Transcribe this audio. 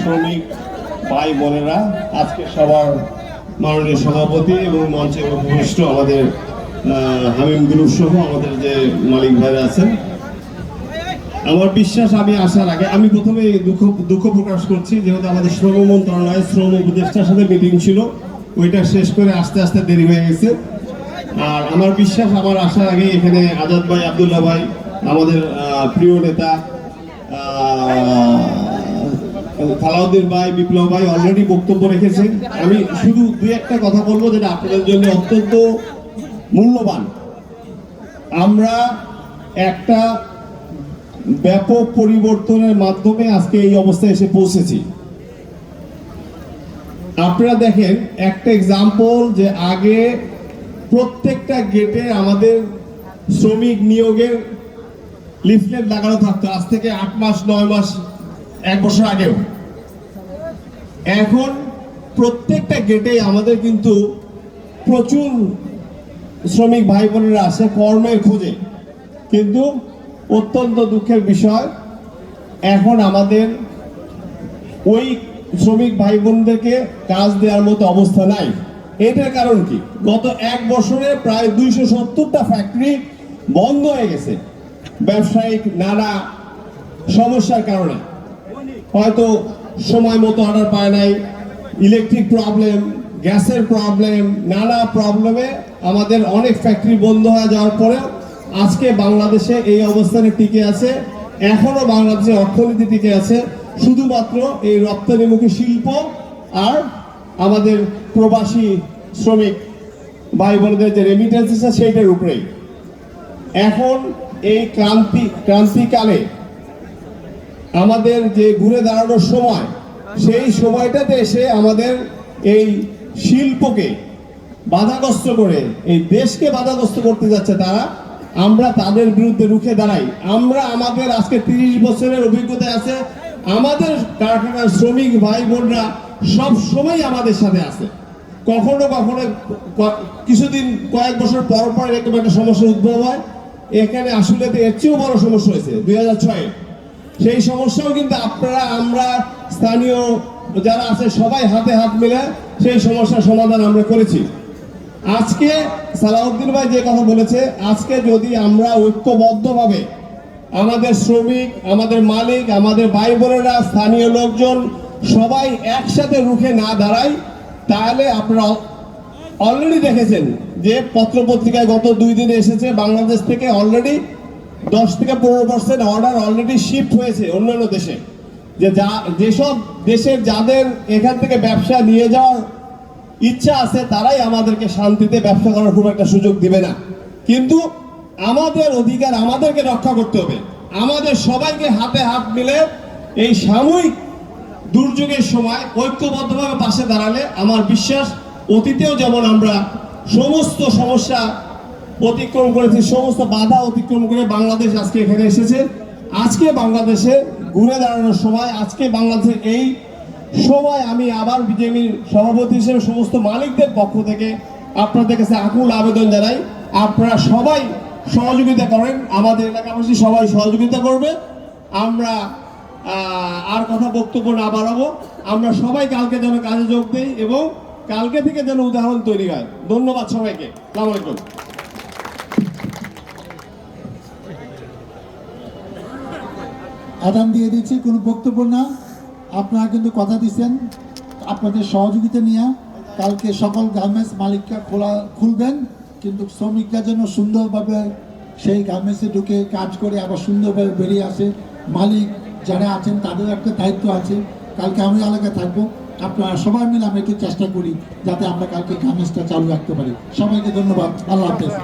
শ্রমিক ভাই বোনেরা, আজকে সবার মাননীয় সভাপতি এবং মঞ্চে আমাদের হামিম গ্রুপ সহ আমাদের যে মালিক ভাইরা আছেন। আমার বিশ্বাস, আমি আসার আগে আমি প্রথমে দুঃখ দুঃখ প্রকাশ করছি, যেহেতু আমাদের শ্রম মন্ত্রণালয়, শ্রম উপদেষ্টার সাথে মিটিং ছিল, ওইটা শেষ করে আস্তে আস্তে দেরি হয়ে গেছে। আর আমার বিশ্বাস, আমার আসার আগে এখানে আজাদ ভাই, আবদুল্লাহ ভাই, আমাদের প্রিয় নেতা ফালাউদ্দিন ভাই, বিপ্লব ভাই অলরেডি বক্তব্য রেখেছেন। আমি শুধু দুই একটা কথা বলব যেটা আপনাদের জন্য অত্যন্ত মূল্যবান। আমরা একটা ব্যাপক পরিবর্তনের মাধ্যমে আজকে এই অবস্থায় এসে পৌঁছেছি। আপনারা দেখেন, একটা এক্সাম্পল যে আগে প্রত্যেকটা গেটে আমাদের শ্রমিক নিয়োগের লিফলেট লাগানো থাকতো, আজ থেকে আট মাস, নয় মাস, এক বছর আগেও। এখন প্রত্যেকটা গেটে আমাদের কিন্তু প্রচুর শ্রমিক ভাই বোনেরা আসে কর্মের খোঁজে। কিন্তু অত্যন্ত দুঃখের বিষয়, এখন আমাদের ওই শ্রমিক ভাই বোনদেরকে কাজ দেওয়ার মতো অবস্থা নাই। এটার কারণ কি? গত এক বছরে প্রায় দুইশো সত্তরটা ফ্যাক্টরি বন্ধ হয়ে গেছে। ব্যবসায়িক নানা সমস্যার কারণে হয়তো সময় মতো অর্ডার পায় নাই ইলেকট্রিক প্রবলেম গ্যাসের প্রবলেম নানা প্রবলেমে আমাদের অনেক ফ্যাক্টরি বন্ধ হয়ে যাওয়ার পরেও আজকে বাংলাদেশে এই অবস্থানে টিকে আছে, এখনও বাংলাদেশের অর্থনীতি টিকে আছে, শুধুমাত্র এই রপ্তানিমুখী শিল্প আর আমাদের প্রবাসী শ্রমিক ভাই বোনদের যে রেমিটেন্স আছে, সেইটার উপরেই। এখন এই ক্রান্তি, ক্রান্তিকালে আমাদের যে ঘুরে দাঁড়ানোর সময়, সেই সময়টাতে এসে আমাদের এই শিল্পকে বাধাগ্রস্ত করে, এই দেশকে বাধাগ্রস্ত করতে যাচ্ছে তারা, আমরা তাদের বিরুদ্ধে রুখে দাঁড়াই। আমরা আমাদের আজকে তিরিশ বছরের অভিজ্ঞতা আছে, আমাদের কারখানার শ্রমিক ভাই বোনরা সব সময় আমাদের সাথে আছে। কখনো কখনো কিছুদিন, কয়েক বছর পর পর এরকম একটা সমস্যা উদ্ভব হয়। এখানে আসলে এর চেয়েও বড় সমস্যা হয়েছে, দুই হাজার ছয়ে। সেই সমস্যাও কিন্তু আপনারা, আমরা স্থানীয় যারা আছে, সবাই হাতে হাত মিলে সেই সমস্যার সমাধান আমরা করেছি। আজকে সালাউদ্দিন ভাই যে কথা বলেছে, আজকে যদি আমরা ঐক্যবদ্ধভাবে আমাদের শ্রমিক, আমাদের মালিক, আমাদের ভাই বোনেরা, স্থানীয় লোকজন সবাই একসাথে রুখে না দাঁড়াই তাহলে আপনারা অলরেডি দেখেছেন যে পত্র পত্রিকায় গত দুই দিনে এসেছে, বাংলাদেশ থেকে অলরেডি দশ থেকে পনেরো পার্সেন্ট অর্ডার অলরেডি শিফট হয়েছে অন্যান্য দেশে। যে যা, যেসব দেশের যাদের এখান থেকে ব্যবসা নিয়ে যাওয়ার ইচ্ছা আছে, তারাই আমাদেরকে শান্তিতে ব্যবসা করার খুব একটা সুযোগ দিবে না। কিন্তু আমাদের অধিকার আমাদেরকে রক্ষা করতে হবে। আমাদের সবাইকে হাতে হাত মিলে এই সাময়িক দুর্যোগের সময় ঐক্যবদ্ধভাবে পাশে দাঁড়ালে আমার বিশ্বাস অতীতেও যেমন আমরা সমস্ত সমস্যা অতিক্রম করেছি, সমস্ত বাধা অতিক্রম করে বাংলাদেশ আজকে এখানে এসেছে। আজকে বাংলাদেশে ঘুরে দাঁড়ানোর সময়, আজকে বাংলাদেশের এই সময় আমি আবার বিজেপির সভাপতি হিসেবে সমস্ত মালিকদের পক্ষ থেকে আপনাদের কাছে আকুল আবেদন জানাই। আপনারা সবাই সহযোগিতা করেন, আমাদের এলাকাবাসী সবাই সহযোগিতা করবে। আমরা আর কথা বক্তব্য না বাড়াবো। আমরা সবাই কালকে যেন কাজে যোগ দিই এবং কালকে থেকে যেন উদাহরণ তৈরি হয়। ধন্যবাদ সবাইকে। সালাম আলাইকুম। আদান দিয়ে দিচ্ছি, কোনো বক্তব্য না। আপনারা কিন্তু কথা দিচ্ছেন, আপনাদের সহযোগিতা নিয়ে। কালকে সকল গার্মেন্টস মালিকরা খোলা খুলবেন, কিন্তু শ্রমিকরা যেন সুন্দরভাবে সেই গার্মেন্টসে ঢুকে কাজ করে আবার সুন্দরভাবে বেরিয়ে আসে। মালিক যারা আছেন, তাদের একটা দায়িত্ব আছে। কালকে আমি আলাদা থাকব। আপনারা সবাই মিলে আমরা একটু চেষ্টা করি যাতে আমরা কালকে গার্মেন্টসটা চালু রাখতে পারি। সবাইকে ধন্যবাদ। আল্লাহ হাফেজ।